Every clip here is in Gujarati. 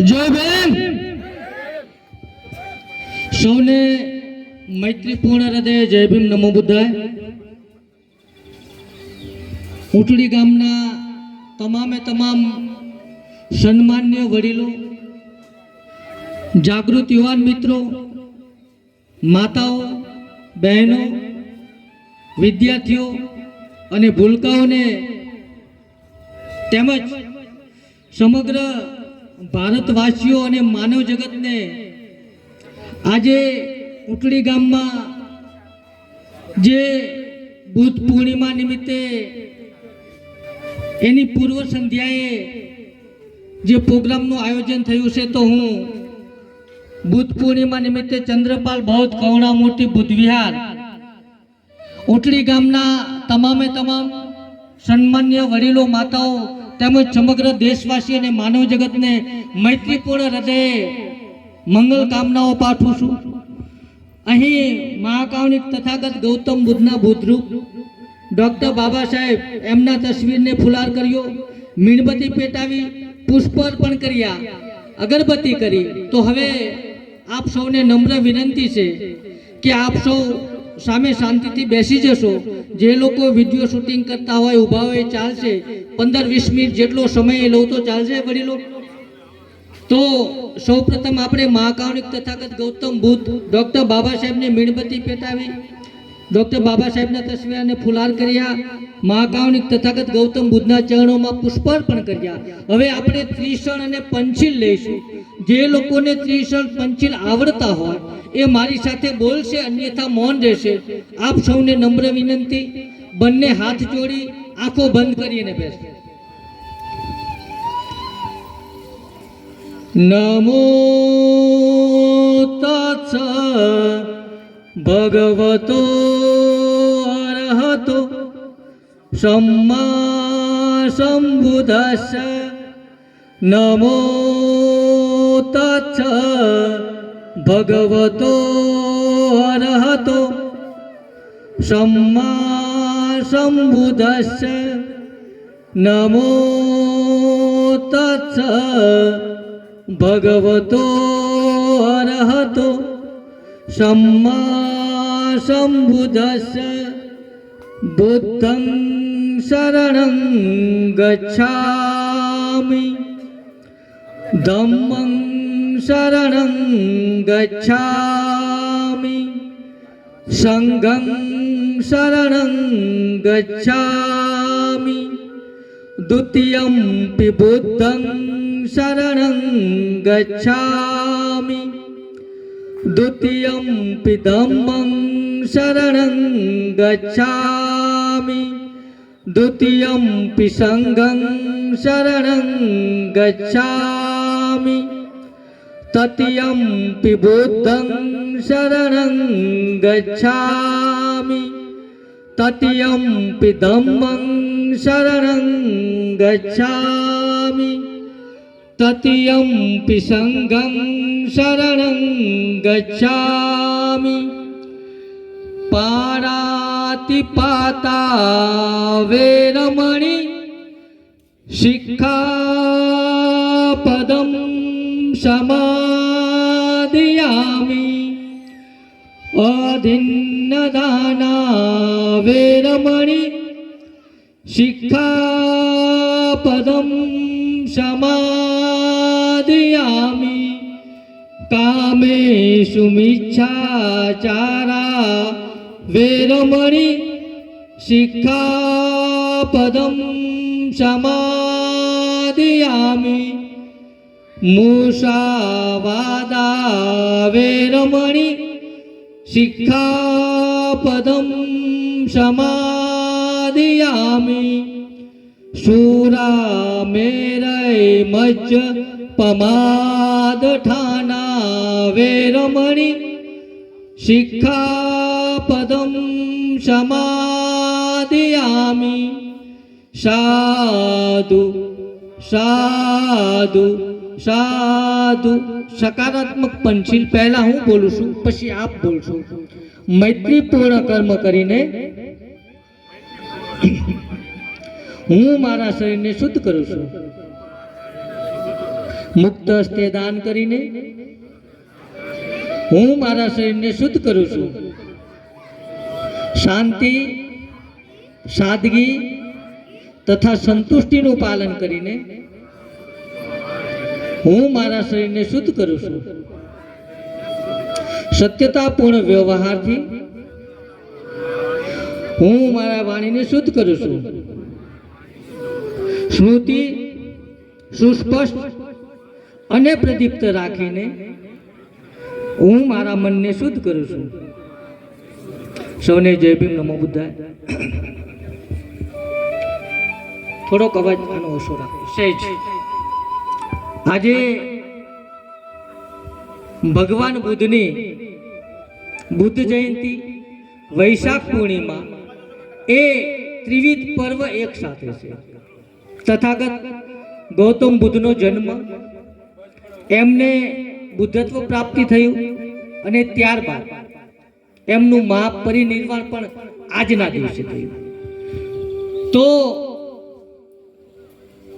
જય બેન સૌને મૈત્રીપૂર્ણ હૃદય, જય ભીમ નમો બુદ્ધાય. ઉટડી ગામના તમામે તમામ સન્માન્ય વડીલો, જાગૃત યુવાન મિત્રો, માતાઓ, બહેનો, વિદ્યાર્થીઓ અને ભૂલકાઓને તેમજ સમગ્ર ભારતવાસીઓ અને માનવ જગતને આજે ઉટડી ગામમાં જે બુદ્ધ પૂર્ણિમા નિમિત્તે એની પૂર્વ સંધ્યાએ જે પ્રોગ્રામનું આયોજન થયું છે તો હું બુદ્ધ પૂર્ણિમા નિમિત્તે ચંદ્રપાલ બૌદ્ધ કરુણા મૂર્તિ બુદ્ધ વિહાર ઉટડી ગામના તમામે તમામ સન્માન્ય વડીલો, માતાઓ તેમજ સમગ્ર દેશવાસી અને માનવ જગતને મૈત્રીપૂર્ણ હૃદયે મંગલ કામનાઓ પાઠવું છું. અહીં મહાકાવનિક તથાગત ગૌતમ બુદ્ધના બુદ્ધરૂપ ડૉક્ટર બાબા સાહેબ એમના તસવીરને ફુલાર કર્યો, મીણબત્તી પેટાવી, પુષ્પ અર્પણ કર્યા, અગરબત્તી કરી. તો હવે આપ સૌને નમ્ર વિનંતી છે કે આપ સૌ સામે શાંતિથી બેસી જશો. જે લોકો વીડિયો શૂટિંગ કરતા હોય, ઊભા હોય, ચાલશે. પંદર, વીસ મિનિટ જેટલો સમય લઉં તો ચાલશે, વડીલો? તો સૌપ્રથમ આપણે મહાકાવનિક તથાગત ગૌતમ બુદ્ધ ડૉક્ટર બાબા સાહેબને મીણબત્તી પેટાવી ડૉક્ટર બાબા સાહેબના તસવીરને ફુલાર કર્યા. મહાકાવનિક તથાગત ગૌતમ બુદ્ધના ચરણોમાં પુષ્પાર્પણ કર્યા. હવે આપણે ત્રિશણ અને પંચીલ લઈશું. જે લોકોને ત્રિશણ, પંચીલ આવડતા હોય, એ મારી સાથે બોલશે, અન્યથા મૌન રહેશે. આપ સૌને નમ્ર વિનંતી. બંને હાથ જોડી, આંખો બંધ કરીને બેસશે નમો તત્સ ભગવતો અર્હતો सम्मा सम्बुद्धस्य नमो तच्छ भगवतो अर्हतो सम्मा नमो तच्छ भगवतो अर्हतो सम्मा सम्बुद्धस्य बुद्धं શરણં ગચ્છામિ ધમ્મં શરણં ગચ્છામિ સંઘં શરણં ગચ્છામિ દ્વિતીયં બુદ્ધં શરણં ગચ્છામિ દ્વિતીયં ધમ્મં શરણં ગચ્છામિ द्वितीयं सङ्घं शरणं गच्छामि। तृतीयं बुद्धं शरणं गच्छामि। तृतीयं धम्मं शरणं गच्छामि। तृतीयं सङ्घं शरणं गच्छामि પાતા વેરમણી શિખા પદમ સમાદયામિ. અધિન્ન દાના વેરમણી શિખા પદમ સમાદયામિ. કામેશુ મિચ્છાચારા वेरमणि शिक्षापदं समादयामि। मूषावादा वेरमणि शिक्षापदं समादयामि। शूरामेरय मज्ज वेरमणि शिक्षापदं समादयामि સાધુ સાધુ સાધુ સકારાત્મક પંચીલ પહેલા હું બોલું છું પછી આપ બોલશો મૈત્રીપૂર્ણ કર્મ કરીને હું મારા શરીરને શુદ્ધ કરું છું મુક્ત હસ્તે દાન કરીને હું મારા શરીરને શુદ્ધ કરું છું શાંતિ, સાદગી તથા સંતુષ્ટિનું પાલન કરીને હું મારા શરીરને શુદ્ધ કરું છું. સત્યતાપૂર્ણ વ્યવહારથી હું મારા વાણીને શુદ્ધ કરું છું. સ્મૃતિ સુસ્પષ્ટ અને પ્રદીપ્ત રાખીને હું મારા મનને શુદ્ધ કરું છું. સૌને જય ભીમ નમો બુદ્ધાય. થોડોક અવાજ આનો ઓછો રાખો. સહેજ આજે ભગવાન બુદ્ધની બુદ્ધ જયંતિ વૈશાખ પૂર્ણિમા એ ત્રિવિધ પર્વ એક સાથે છે. તથાગત ગૌતમ બુદ્ધનો જન્મ એમને બુદ્ધત્વ પ્રાપ્તિ થયું અને ત્યારબાદ એમનું મહાપરિનિર્વાણ પણ આજના દિવસે થયું. તો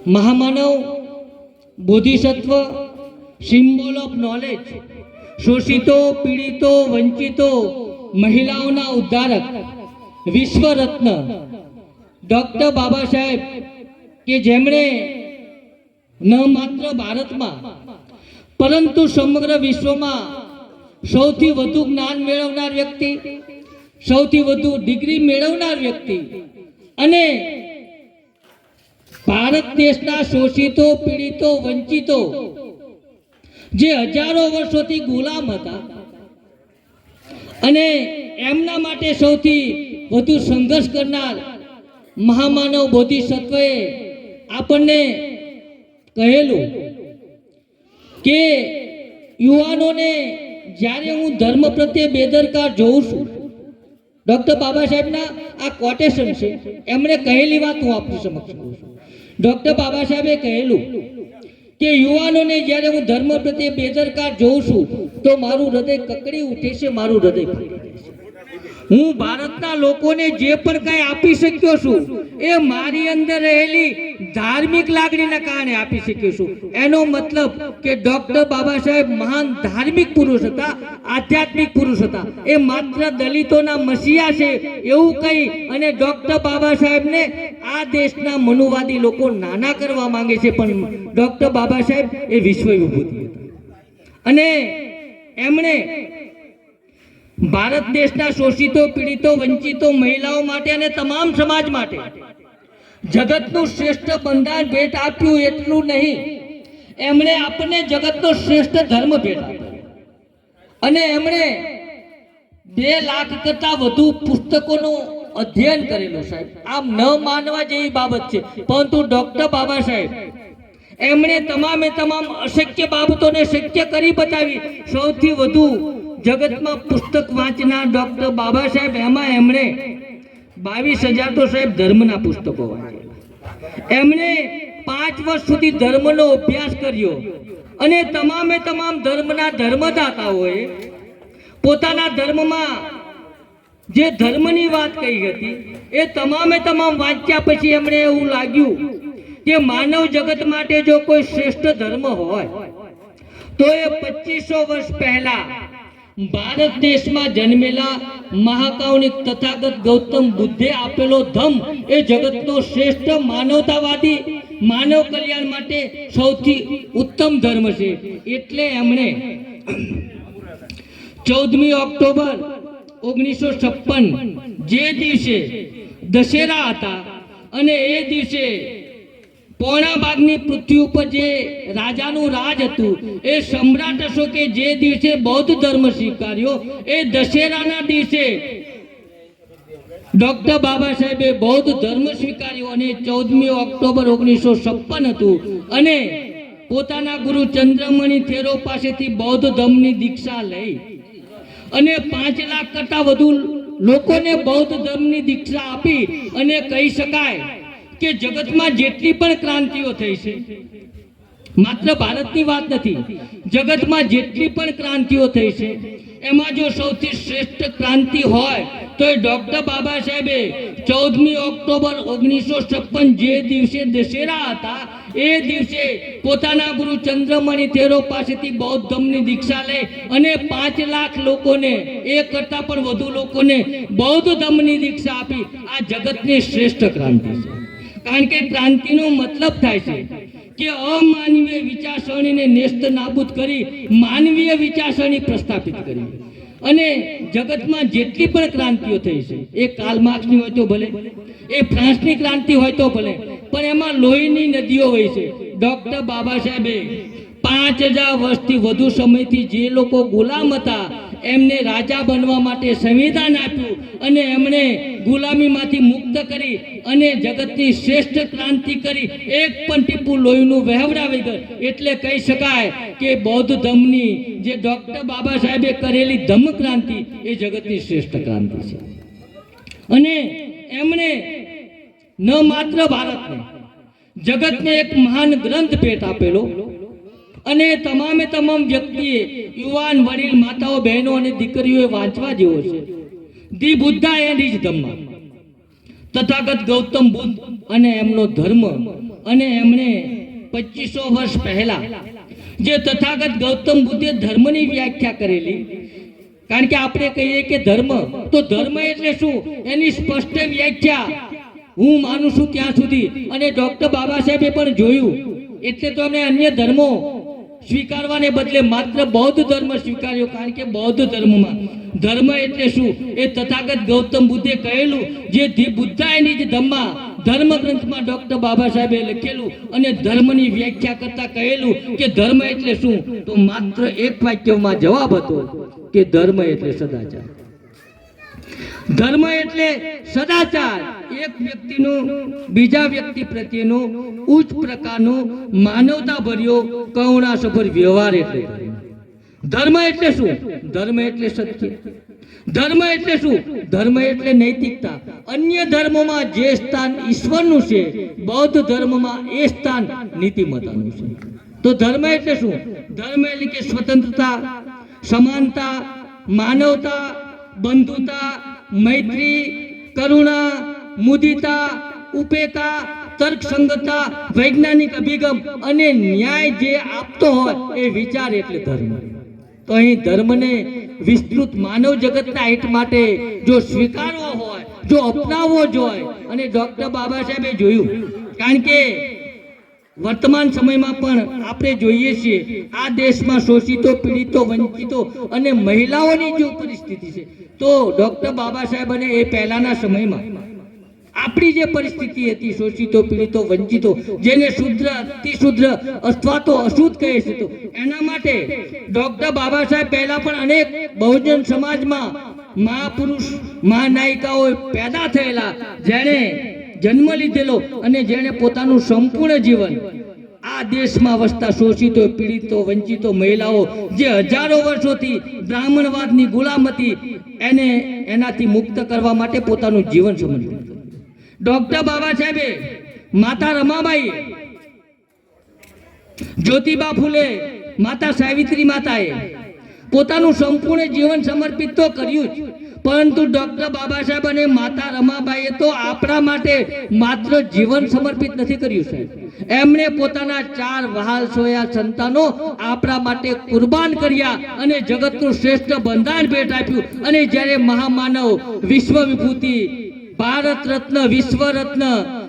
મહામાનવ બોધિસત્વ સિમ્બોલ ઓફ નોલેજ શોષિતો, પીડિતો, વંચિતો, મહિલાઓના ઉદ્ધારક, વિશ્વરત્ન, ડોક્ટર બાબા સાહેબ, કે જેમણે ન માત્ર ભારતમાં, પરંતુ સમગ્ર વિશ્વમાં સૌથી વધુ જ્ઞાન મેળવનાર વ્યક્તિ, સૌથી વધુ ડિગ્રી મેળવનાર વ્યક્તિ અને ભારત દેશના શોષિતો, પીડિતો, વંચિતો જે હજારો વર્ષોથી ગુલામ હતા અને એમના માટે સૌથી વધુ સંઘર્ષ કરનાર મહામાનવ બોધિસત્વએ આપણને કહેલું કે યુવાનોને જ્યારે હું ધર્મ પ્રત્યે બેદરકાર જોઉં છું, ડૉક્ટર બાબા સાહેબના આ કોટેશન છે, એમણે કહેલી વાત હું આપની સમક્ષ કહું છું ડૉક્ટર બાબા સાહેબે કહેલું કે, યુવાનોને જ્યારે હું ધર્મ પ્રત્યે બેદરકાર જોઉં છું, તો મારું હૃદય કકડી ઉઠે છે, મારું હૃદય. હું ભારતના લોકોને જે પણ કાંઈ આપી શક્યો છું, એ મારી અંદર રહેલી ધાર્મિક લાગણીના કારણે આપી શક્યો છું. એનો મતલબ કે ડોક્ટર બાબા સાહેબ મહાન ધાર્મિક પુરુષ હતા, આધ્યાત્મિક પુરુષ હતા. એ માત્ર દલિતોના મસીહા છે એવું કહી અને ડોક્ટર બાબા સાહેબને આ દેશના મનુવાદી લોકો નાના કરવા માંગે છે પણ ડોક્ટર બાબા સાહેબ એ વિશ્વ વિભૂતિ હતા. અને એમણે ભારત દેશના શોષિતો, પીડિતો, વંચિતો, મહિલાઓ માટે અને તમામ સમાજ માટે જગતનું શ્રેષ્ઠ બંધારણ ભેટ આપ્યું એટલું નહીં. એમણે આપણને જગતનો શ્રેષ્ઠ ધર્મ ભેટ આપ્યો. અને એમણે બે લાખ કરતા વધુ પુસ્તકોનું અધ્યયન કરેલું સાહેબ. આમ ન માનવા જેવી બાબત છે. પરંતુ ડોક્ટર બાબા સાહેબ, એમણે તમામે તમામ અશક્ય બાબતોને શક્ય કરી બતાવી. સૌથી વધુ જગતમાં પુસ્તક વાંચનાર ડોક્ટર બાબા સાહેબ, એમાં એમણે બાવીસ હજાર તો સાહેબ ધર્મના પુસ્તકો વાંચેલા. એમણે પાંચ વર્ષ સુધી ધર્મનો અભ્યાસ કર્યો અને તમામે તમામ ધર્મના ધર્મદાતાઓએ પોતાના ધર્મમાં જે ધર્મની વાત કહી હતી, એ તમામે તમામ વાંચ્યા પછી એમણે એવું લાગ્યું કે માનવ જગત માટે જો કોઈ શ્રેષ્ઠ ધર્મ હોય, તો એ પચીસો વર્ષ પહેલા ભારત દેશમાં જન્મેલા મહાકાવનિક તથાગત ગૌતમ બુદ્ધે આપેલો ધમ એ જગતનો શ્રેષ્ઠ માનવતાવાદી માનવ કલ્યાણ માટે સૌથી ઉત્તમ ધર્મ છે. એટલે એમણે ચૌદમી ઓક્ટોબર ઓગણીસો છપ્પન જે દિવસે દશેરા હતા અને એ દિવસે પોણા ભાગની પૃથ્વી ઉપર જે રાજાનું રાજ હતું, એ સમ્રાટ અશોકે જે દિવસે બૌદ્ધ ધર્મ સ્વીકાર્યો, એ દશેરાના દિવસે ડોક્ટર બાબા સાહેબે બૌદ્ધ ધર્મ સ્વીકાર્યો અને ચૌદમી ઓક્ટોબર ઓગણીસો છપ્પન હતું. અને પોતાના ગુરુ ચંદ્રમણી થેરો પાસેથી બૌદ્ધ ધર્મની દીક્ષા લઈ. અને પાંચ લાખ કરતા વધુ લોકોને બૌદ્ધ ધર્મની દીક્ષા આપી અને કહી શકાય કે જગતમાં જેટલી પણ ક્રાંતિઓ થઈ છે, માત્ર ભારતની વાત નથી, જગતમાં જેટલી પણ ક્રાંતિઓ થઈ છે, એમાં જો સૌથી શ્રેષ્ઠ ક્રાંતિ હોય, તો એ ડોક્ટર બાબા સાહેબે ચૌદમી ઓક્ટોબર ઓગણીસો છપ્પન જે દિવસે દશેરા હતા, એ દિવસે પોતાના ગુરુ ચંદ્રમણી તેરો પાસેથી બૌદ્ધ ધર્મની દીક્ષા લે અને પાંચ લાખ લોકોને, એ કરતા પણ વધુ લોકોને બૌદ્ધ ધર્મની દીક્ષા આપી. આ જગતની શ્રેષ્ઠ ક્રાંતિ છે. કારણ કે ક્રાંતિનો મતલબ થાય છે કે અમાનવીય વિચારસરણીને નેસ્ત નાબૂદ કરી માનવીય વિચારસરણી પ્રસ્થાપિત કરી. અને જગતમાં જેટલી પણ ક્રાંતિઓ થઈ છે, એ કાલ માર્ક્સની હોય તો ભલે, એ ફ્રાન્સની ક્રાંતિ હોય તો ભલે, પણ એમાં લોહીની નદીઓ હોય છે. ડોક્ટર બાબા સાહેબે પાંચ હજાર વર્ષથી વધુ સમયથી જે લોકો ગુલામ હતા એમને રાજા બનવા માટે સંવિધાન આપ્યું અને એમણે ગુલામીમાંથી મુક્ત કરી અને જગતની શ્રેષ્ઠ ક્રાંતિ કરી. એક પણ ટીપુ લોહીનું વહેવડાવી ગયું એટલે કહી શકાય કે બૌદ્ધ ધર્મની જે ડૉક્ટર બાબા સાહેબે કરેલી ધમ્મ ક્રાંતિ એ જગતની શ્રેષ્ઠ ક્રાંતિ છે. અને એમણે ન માત્ર ભારતને, જગતને એક મહાન ગ્રંથ ભેટ આપેલો અને તમામે તમામ વ્યક્તિએ યુવાન, વડીલ, માતાઓ, બહેનો અને દીકરીઓએ વાંચવા જેવો છે. The Buddha and his Dhamma. Tathagata Gautam Buddha અને એમનો ધર્મ અને એમણે પચીસો વર્ષ પહેલા જે તથાગત ગૌતમ બુદ્ધે ધર્મની વ્યાખ્યા કરેલી, કારણ કે આપણે કહીએ કે ધર્મ, તો ધર્મ એટલે શું? એની સ્પષ્ટ વ્યાખ્યા. હું માનું છું ત્યાં સુધી? અને ડોક્ટર બાબા સાહેબે પણ જોયું. એટલે તો અમે અન્ય ધર્મો સ્વીકારવાને બદલે માત્ર બૌદ્ધ ધર્મ સ્વીકાર્યો કારણ કે બૌદ્ધ ધર્મમાં ધર્મ એટલે શું? એ તથાગત ગૌતમ બુદ્ધે કહેલું, જે ધી બુદ્ધાયની જ ધમ્મા ધર્મ ગ્રંથમાં ડોક્ટર બાબા સાહેબે લખેલું અને ધર્મની વ્યાખ્યા કરતા કહેલું કે ધર્મ એટલે શું? તો માત્ર એક વાક્યમાં જવાબ હતો કે ધર્મ એટલે સદાચાર. ધર્મ એટલે સદાચાર. એક વ્યક્તિનો, બીજા વ્યક્તિ પ્રત્યેનો ઉચ્ચ પ્રકારનો માનવતા ભર્યો કરુણાસભર વ્યવહાર એટલે. ધર્મ એટલે શું? ધર્મ એટલે સત્ય. ધર્મ એટલે શું? ધર્મ એટલે નૈતિકતા. અન્ય ધર્મોમાં જે સ્થાન ઈશ્વરનું છે, બૌદ્ધ ધર્મમાં એ સ્થાન નીતિમત્તાનું છે. તો ધર્મ એટલે શું? ધર્મ એટલે કે સ્વતંત્રતા, સમાનતા, માનવતા, બંધુતા મૈત્રી, કરુણા, મુદિતા ઉપેતા તર્કસંગતતા વૈજ્ઞાનિક અભિગમ અને ન્યાય જે આપતો હોય એ વિચાર એટલે ધર્મ. તો અહીં ધર્મને વિસ્તૃત માનવ જગતના હિત માટે જો સ્વીકારવો હોય, જો અપનાવવો જ હોય, અને ડોક્ટર બાબા સાહેબે જોયું. કારણ કે વર્તમાન સમયમાં પણ આપણે જોઈએ છીએ, આ દેશમાં શોષિતો, પીડિતો, વંચિતો અને મહિલાઓની જો પરિસ્થિતિ છે. તો ડોક્ટર બાબા સાહેબ અને એ પહેલાના સમયમાં આપણી જે પરિસ્થિતિ હતી, શોષિતો, પીડિતો, વંચિતો, જેને શુદ્ર, અતિશુદ્ર અથવા તો અશુદ્ધ કહે છે, તો એના માટે ડોક્ટર બાબા સાહેબ પહેલા પણ અનેક બહુજન સમાજમાં મહાપુરુષ, મહાનાયિકાઓ પેદા થયેલા. જેણે જન્મ લીધેલો અને જેણે પોતાનું સંપૂર્ણ જીવન આ દેશમાં વસતા શોષિતો, પીડિતો, વંચિતો મહિલાઓ જે હજારો વર્ષોથી બ્રાહ્મણવાદની ગુલામતી એને એનાથી મુક્ત કરવા માટે પોતાનું જીવન સમજવું ડોક્ટર બાબા સાહેબે, માતા રમાબાઈ, જ્યોતિબા ફૂલે, માતા સાવિત્રી માતાએ પોતાનું સંપૂર્ણ જીવન સમર્પિત તો કર્યું જ. પરંતુ ડોક્ટર બાબા સાહેબ અને માતા રમાબાઈએ તો આપણા માટે માત્ર જીવન સમર્પિત નથી કર્યું સાહેબ. એમણે પોતાના ચાર વહાલ સોયા સંતાનો આપણા માટે કુરબાન કર્યા અને જગતનું શ્રેષ્ઠ બંધારણ ભેટ આપ્યું. અને જ્યારે મહામાનવ વિશ્વ વિભૂતિ Bharat Ratna Vishwa Ratna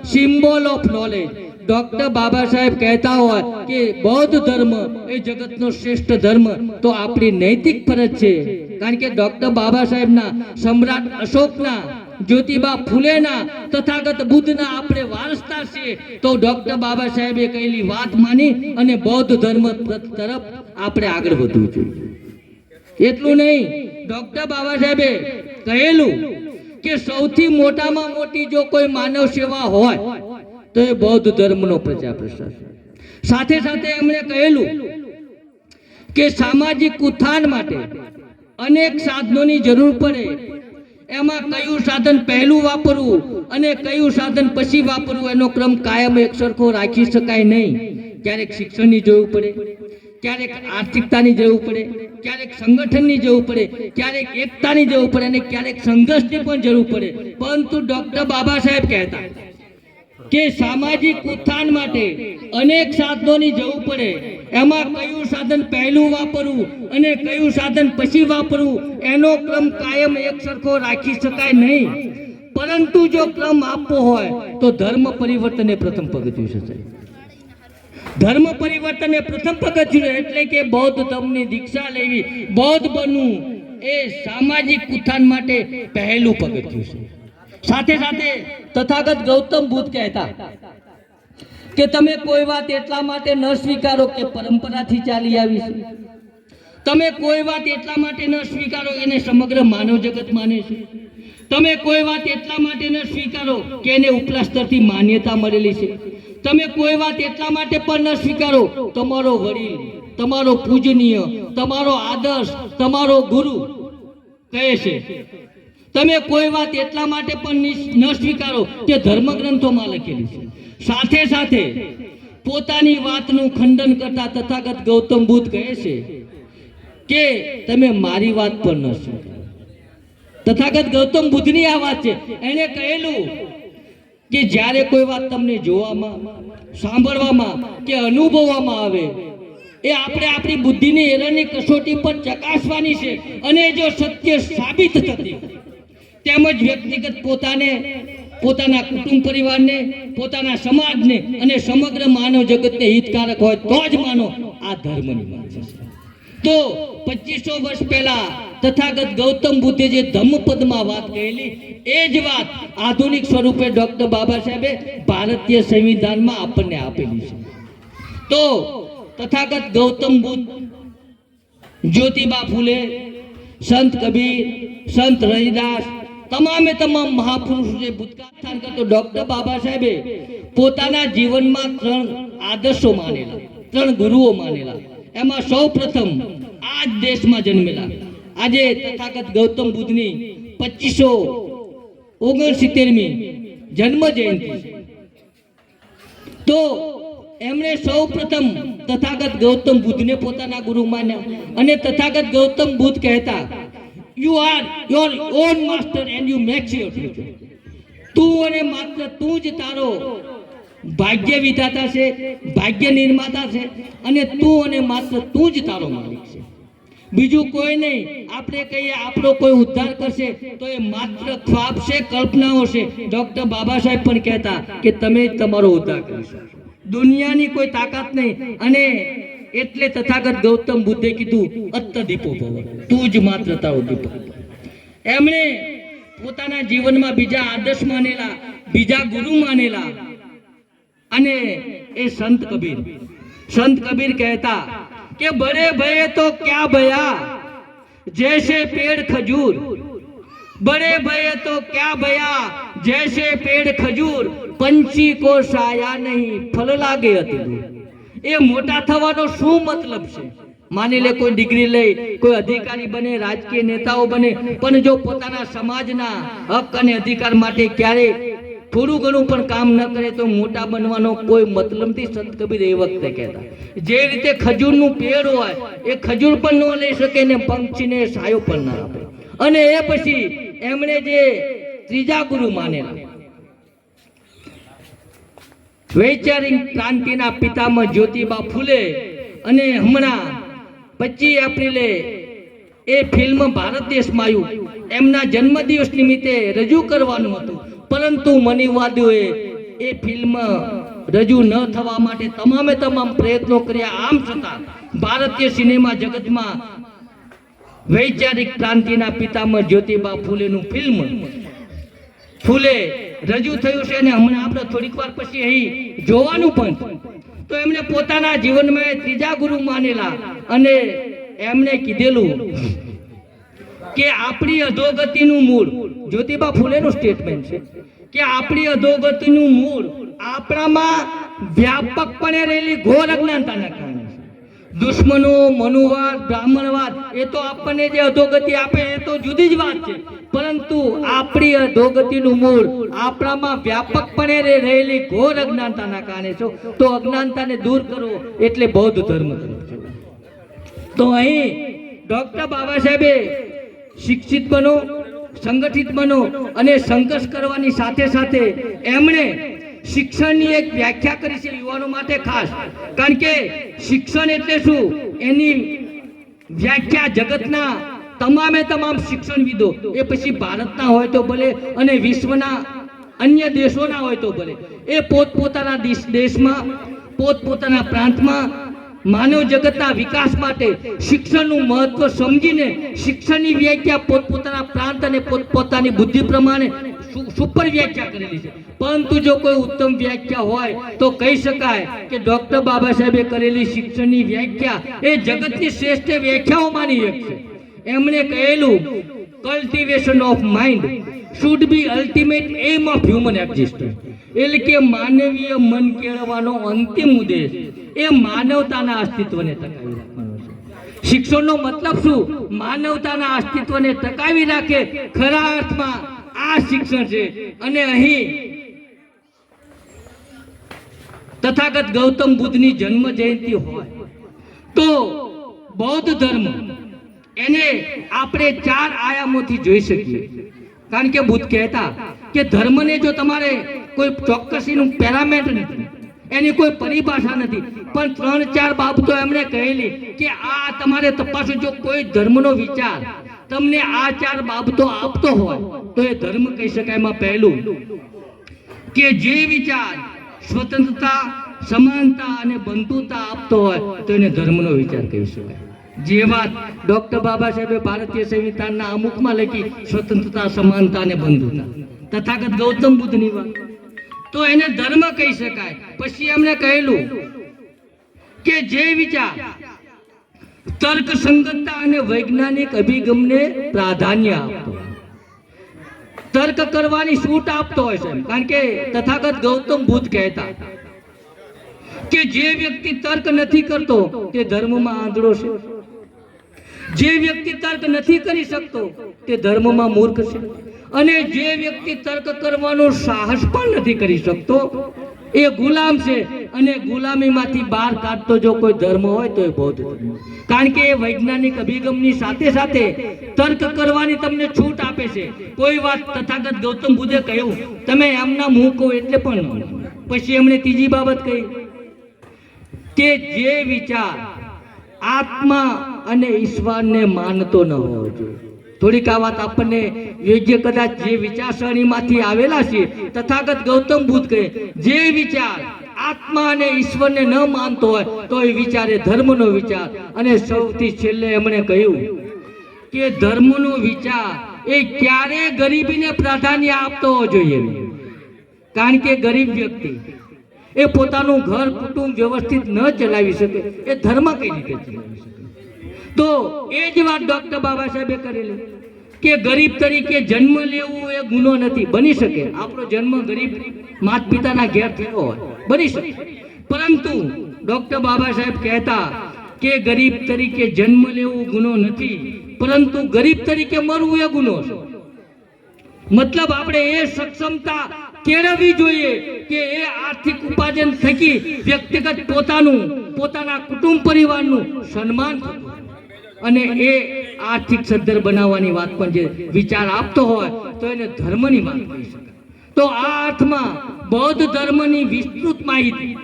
symbol of knowledge, doctor Baba Saheb કહેતા હોય કે બૌદ્ધ ધર્મ એ જગતનો શ્રેષ્ઠ ધર્મ, તો આપણી નૈતિક ફરજ છે કારણ કે ડોક્ટર બાબા સાહેબના, સમ્રાટ અશોકના, જ્યોતિબા ફૂલેના, તથાગત બુદ્ધના આપણે વારસદાર છીએ, તો ડોક્ટર બાબા સાહેબે કહેલી વાત માની અને બૌદ્ધ ધર્મ તરફ આપણે આગળ વધવું જોઈએ. એટલું નહીં, ડોક્ટર બાબા સાહેબે કહેલું કે સૌથી મોટામાં મોટી જો કોઈ માનવ સેવા હોય, તો એ બૌદ્ધ ધર્મનો પ્રચાર પ્રસાર સાથે સાથે એમણે કહેલું કે સામાજિક ઉત્થાન માટે અનેક સાધનોની જરૂર પડે. એમાં કયું સાધન પહેલું વાપરવું અને કયું સાધન પછી વાપરવું એનો ક્રમ કાયમ એક સરખો રાખી શકાય નહીં. ક્યારેક શિક્ષણની જરૂર પડે, ક્યારેક આર્થિકતાની જરૂર પડે, ક્યારેક સંગઠનની જરૂર પડે, ક્યારેક એકતાની જરૂર પડે અને ક્યારેક સંઘર્ષની પણ જરૂર પડે. પરંતુ ડોક્ટર બાબા સાહેબ કહેતા કે સામાજિક ઉત્થાન માટે અનેક સાધનોની જવું પડે. એમાં કયું સાધન પહેલું વાપરવું અને કયું સાધન પછી વાપરવું, એનો ક્રમ કાયમ એક સરખો રાખી શકાય નહીં. પરંતુ જો ક્રમ આપવો હોય, તો ધર્મ પરિવર્તન એ પ્રથમ પગથિયું છે ધર્મ પરિવર્તન એ પ્રથમ પગથિયું એટલે કે બૌદ્ધ ધર્મની દીક્ષા લેવી. બૌદ્ધ બનવું એ સામાજિક ઉત્થાન માટે પહેલું પગથિયું છે. સાથે સાથે તથાગત ગૌતમ બુદ્ધ કહેતા કે તમે કોઈ વાત એટલા માટે ન સ્વીકારો કે પરંપરાથી ચાલી આવી છે. તમે કોઈ વાત એટલા માટે ન સ્વીકારો એને સમગ્ર માનવ જગત માને છે. તમે કોઈ વાત એટલા માટે ન સ્વીકારો કે એને ઉપલા સ્તરથી માન્યતા મળેલી છે. તમે કોઈ વાત એટલા માટે પણ ન સ્વીકારો, તમારો વડીલ, તમારો પૂજનીય, તમારો આદર્શ, તમારો ગુરુ કહે છે. તમે કોઈ વાત એટલા માટે પણ નિ- સ્વીકારો કે ધર્મગ્રંથોમાં લખેલી છે. સાથે સાથે પોતાની વાતનું ખંડન કરતા તથાગત ગૌતમ બુદ્ધ કહે છે કે તમે મારી વાત પણ ન સ્વીકારો. તથાગત ગૌતમ બુદ્ધની આ વાત છે. એણે કહેલું કે જ્યારે કોઈ વાત તમને જોવામાં, સાંભળવામાં કે અનુભવવામાં આવે, એ આપણે આપણી બુદ્ધિની એરરની કસોટી પર ચકાસવાની છે અને જો સત્ય સાબિત થતી તેમજ વ્યક્તિગત પોતાને, પોતાના કુટુંબ પરિવારને, પોતાના સમાજને અને સમગ્ર માનવ જગતને હિતકારક હોય તો જ માનો આ ધર્મની વાત છે. તો પચીસો વર્ષ પહેલા તથાગત ગૌતમ બુદ્ધે જે ધમ્મપદમાં વાત કહેલી એ જ વાત આધુનિક સ્વરૂપે ડોક્ટર બાબા સાહેબે ભારતીય સંવિધાનમાં આપણને આપેલી છે. તો તથાગત ગૌતમ બુદ્ધ, જ્યોતિબા ફૂલે, સંત કબીર, સંત રવિદાસ તમામે તમામ મહાપુરુષો જે ભૂતકાળ સ્થાન કરતો ડોક્ટર બાબા સાહેબે પોતાના જીવનમાં ત્રણ આદર્શો માનેલા, ત્રણ ગુરુઓ માનેલા. એમાં સૌ પ્રથમ આ જ દેશમાં જન્મેલા. આજે તથાગત ગૌતમ બુદ્ધની પચીસો ઓગણસિત્તેરમી જન્મ જયંતિ. તો એમણે સૌ પ્રથમ તથાગત ગૌતમ બુદ્ધને પોતાના ગુરુ માન્યા અને તથાગત ગૌતમ બુદ્ધ કહેતા you are your own master and you make your future તું અને માત્ર તું જ તારો ભાગ્ય વિધાતા છે, ભાગ્ય નિર્માતા છે અને તું અને માત્ર તું જ તારો માલિક છે. બીજું કોઈ નહીં, આપણે કહીએ આપણો કોઈ ઉદ્ધાર કરશે તો એ માત્ર ખ્વાબ છે, કલ્પનાઓ છે. ડોક્ટર બાબા સાહેબ પણ કહેતા કે તમે જ તમારો ઉદ્ધાર કરી દુનિયાની કોઈ તાકાત નહીં અને એટલે તથાગત ગૌતમ બુદ્ધે કીધું, અત્ત ભવ, તું જ માત્ર તારો દીપો. એમણે પોતાના જીવનમાં બીજા આદર્શ માનેલા, બીજા ગુરુ માનેલા અને એ સંત કબીર. સંત કબીર કહેતા કે બड़े ભયે તો ક્યાં ભયા? જૈસે પેડ ખજૂર. બड़े ભયે તો ક્યાં ભયા? જૈસે પેડ ખજૂર? પંછી કો સાયા નહીં, ફલ લાગે હતી એ મોટા થવાનો શું મતલબ છે? માની લે કોઈ ડિગ્રી લઈ, કોઈ અધિકારી બને, રાજકીય નેતાઓ બને, પણ જો પોતાના સમાજના હક અને અધિકાર માટે ક્યારે થોડું ઘણું પણ કામ ન કરે તો મોટા બનવાનો કોઈ મતલબ નથી સંત કબીર એ વખતે કહેતા. જે રીતે ખજૂરનું પેડ હોય, એ ખજૂર પણ ન લઈ શકે ને પંક્ષીને સાયો પણ ના આપે. અને એ પછી એમણે જે ત્રીજા ગુરુ માનેલા વૈચારિક ક્રાંતિના પિતામાં જ્યોતિબા ફૂલે અને હમણાં પચીસ એપ્રિલે એ ફિલ્મ ભારત દેશમાં આવ્યું એમના જન્મદિવસ નિમિત્તે રજૂ કરવાનું હતું. પરંતુ મનીવાદીઓએ એ ફિલ્મ રજૂ ન થવા માટે તમામે તમામ પ્રયત્નો કર્યા. આમ છતાં ભારતીય સિનેમા જગતમાં વૈચારિક ક્રાંતિના પિતામાં જ્યોતિબા ફૂલેનું ફિલ્મ ફૂલે, રજૂ થયું છે અને હમણાં આપણે થોડીક વાર પછી અહીં જોવાનું પણ. તો એમણે પોતાના જીવનમાં ત્રીજા ગુરુ માનેલા અને એમણે કીધેલું કે આપણી અધોગતિનું મૂળ, જ્યોતિબા ફૂલેનું સ્ટેટમેન્ટ છે, કે આપણી અધોગતિનું મૂળ આપણામાં વ્યાપકપણે રહેલી ઘોર અજ્ઞાનતાના કારણે દુશ્મનો, મનુવાદ, બ્રાહ્મણવાદ, એ તો આપણને જે અધોગતિ આપે એ તો જુદી જ વાત છે. પરંતુ આપણી અધોગતિનું મૂળ આપણામાં વ્યાપકપણે રહેલી ઘોર અજ્ઞાનતાના કારણે છો. તો અજ્ઞાનતાને દૂર કરો એટલે બૌદ્ધ ધર્મ કરો તો અહીં ડોક્ટર બાબા સાહેબે શિક્ષિત બનો, સંગઠિત બનો અને સંઘર્ષ કરવાની સાથે સાથે એમણે શિક્ષણની એક વ્યાખ્યા કરી છે યુવાનો માટે ખાસ. કારણ કે શિક્ષણ એટલે શું? એની વ્યાખ્યા જગતના તમામે તમામ શિક્ષણવિદો, એ પછી ભારતના હોય તો ભલે અને વિશ્વના અન્ય દેશોના હોય તો ભલે, એ પોતપોતાના દેશ- દેશમાં, પોતપોતાના પ્રાંતમાં માનવ જગતના વિકાસ માટે શિક્ષણનું મહત્વ સમજીને શિક્ષણની વ્યાખ્યા પોતપોતાના પ્રાંત અને પોતપોતાની બુદ્ધિ પ્રમાણે સુપર વ્યાખ્યા કરેલી છે. પરંતુ જો કોઈ ઉત્તમ વ્યાખ્યા હોય, તો કહી શકાય કે ડોક્ટર બાબા સાહેબે કરેલી શિક્ષણની વ્યાખ્યા એ જગતની શ્રેષ્ઠ વ્યાખ્યાઓમાંની એક છે. એમણે કહેલું cultivation of mind should be ultimate aim of human existence એટલે કે માનવીય મન કેળવવાનો અંતિમ ઉદ્દેશ એ માનવતાના અસ્તિત્વને ટકાવી રાખવાનો છે. શિક્ષણનો મતલબ શું? માનવતાના અસ્તિત્વને ટકાવી રાખે ખરા અર્થમાં આ શિક્ષણ છે. અને અહીં તથાગત ગૌતમ બુદ્ધની જન્મ જયંતિ હોય તો બૌદ્ધ ધર્મ એને આપણે ચાર આયામોથી જોઈ શકીએ. કારણ કે બુદ્ધ કહેતા કે ધર્મને જો તમારે કોઈ ચોક્કસ એનું પેરામેન્ટ નથી, એની કોઈ પરિભાષા નથી, પણ ત્રણ ચાર બાબતો એમણે કહેલી કે આ તમારે તપાસો જો કોઈ ધર્મનો વિચાર તમને આ ચાર બાબતો આપતો હોય, તો એ ધર્મ કહી શકાય એમાં પહેલું કે જે વિચાર સ્વતંત્રતા, સમાનતા અને બંધુતા આપતો હોય, તો એને ધર્મનો વિચાર કહી શકાય. જે વાત ડોક્ટર બાબા સાહેબે ભારતીય સંવિધાનના અમુકમાં લખી, સ્વતંત્રતા, સમાનતા અને બંધુતા. તથાગત ગૌતમ બુદ્ધની વાત. તો એને ધર્મ કહી શકાય. પછી એમણે કહેલું કે જે વિચાર તર્ક સંગતતા અને વૈજ્ઞાનિક અભિગમને પ્રાધાન્ય આપતો તર્ક કરવાની છૂટ આપતો હોય છે કારણ કે તથાગત ગૌતમ બુદ્ધ કહેતા. કે જે વ્યક્તિ તર્ક નથી કરતો તે ધર્મમાં આંધળો છે. જે વ્યક્તિ તર્ક નથી કરી શકતો તે ધર્મમાં મૂર્ખ છે. અને જે વ્યક્તિ તર્ક કરવાનો સાહસ પણ નથી કરી શકતો એ ગુલામ છે. અને ગુલામીમાંથી બહાર કાઢતો જો કોઈ ધર્મ હોય તો એ બૌદ્ધ ધર્મ. કારણ કે એ વૈજ્ઞાનિક અભિગમની સાથે સાથે તર્ક કરવાની તમને છૂટ આપે છે. કોઈ વાત તથાગત ગૌતમ બુદ્ધે કહ્યું, તમે એમના મું કહો એટલે પણ પછી એમણે ત્રીજી બાબત કહી કે જે વિચાર આત્મા અને ઈશ્વરને માનતો ન હોવો જોઈએ. થોડીક આ વાત આપણને યોગ્ય કદાચ જે વિચારસરણીમાંથી આવેલા છે, તથાગત ગૌતમ બુદ્ધ કહે, જે વિચાર આત્મા અને ઈશ્વરને ન માનતો હોય, તો એ વિચાર એ ધર્મનો વિચાર. અને સૌથી છેલ્લે એમણે કહ્યું કે ધર્મનો વિચાર એ ક્યારે ગરીબીને પ્રાધાન્ય આપતો હોવો જોઈએ કારણ કે ગરીબ વ્યક્તિ એ પોતાનું ઘર, કુટુંબ વ્યવસ્થિત ન ચલાવી શકે, એ ધર્મ કઈ રીતે ચલાવી શકે? તો એ જ વાત ડોક્ટર બાબા સાહેબે કરેલી, કે ગરીબ તરીકે જન્મ લેવું એ ગુનો નથી, બની શકે. આપણો જન્મ ગરીબ માત પિતાના ઘેર થયો હોય, બની શકે. પરંતુ ડોક્ટર બાબા સાહેબ કહેતા કે ગરીબ તરીકે જન્મ લેવું ગુનો નથી, પરંતુ ગરીબ તરીકે મરવું એ ગુનો છે. મતલબ આપણે એ સક્ષમતા કેળવવી જોઈએ કે એ આર્થિક ઉપાર્જન થકી વ્યક્તિગત પોતાનું, પોતાના કુટુંબ પરિવારનું સન્માન અને એ આર્થિક સદ્ધર બનાવવાની વાત પણ જે વિચાર આપતો હોય, તો એને ધર્મની વાત કહી શકાય. તો આ અર્થમાં બૌદ્ધ ધર્મની વિસ્તૃત માહિતી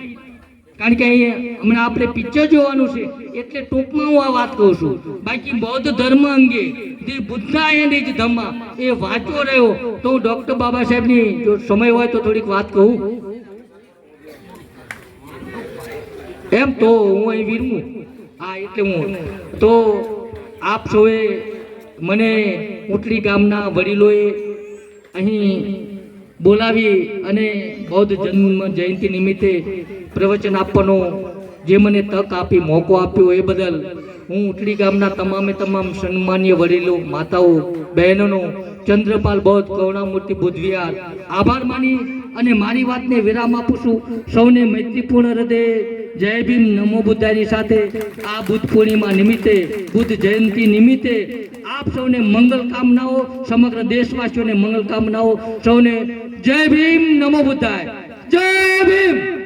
કારણ કે હમણાં આપણે પિક્ચર જોવાનું છે, એટલે ટૂંકમાં હું આ વાત કહું છું. બાકી બૌદ્ધ ધર્મ અંગે જે બુદ્ધા એન્ડ ઇજ ધમ્મા એ વાંચો રહ્યો, તો હું ડૉક્ટર બાબા સાહેબની જો સમય હોય તો થોડીક વાત કહું. એમ તો હું અહીં વિરમું. હા, એટલે હું. તો આપ સૌએ મને ઉટલી ગામના વડીલોએ અહીં બોલાવી અને બૌદ્ધ જન્મ જયંતિ નિમિત્તે પ્રવચન આપવાનો જે મને તક આપી, મોકો આપ્યો એ બદલ હું ઉટડી ગામના તમામે તમામ સન્માનીય વડીલો, માતાઓ, બહેનોનો ચંદ્રપાલ બૌદ્ધ કરુણામૂર્તિ બુદ્ધવિહાર આભાર માની અને મારી વાતને વિરામ આપું છું. સૌને મૈત્રીપૂર્ણ હૃદય જય ભીમ નમો બુદ્ધાની સાથે આ બુદ્ધ પૂર્ણિમા નિમિત્તે, બુદ્ધ જયંતિ નિમિત્તે આપ સૌને મંગલ કામનાઓ, સમગ્ર દેશવાસીઓને મંગલ કામનાઓ, સૌને જય ભીમ નમો બુદ્ધાય. જય ભીમ!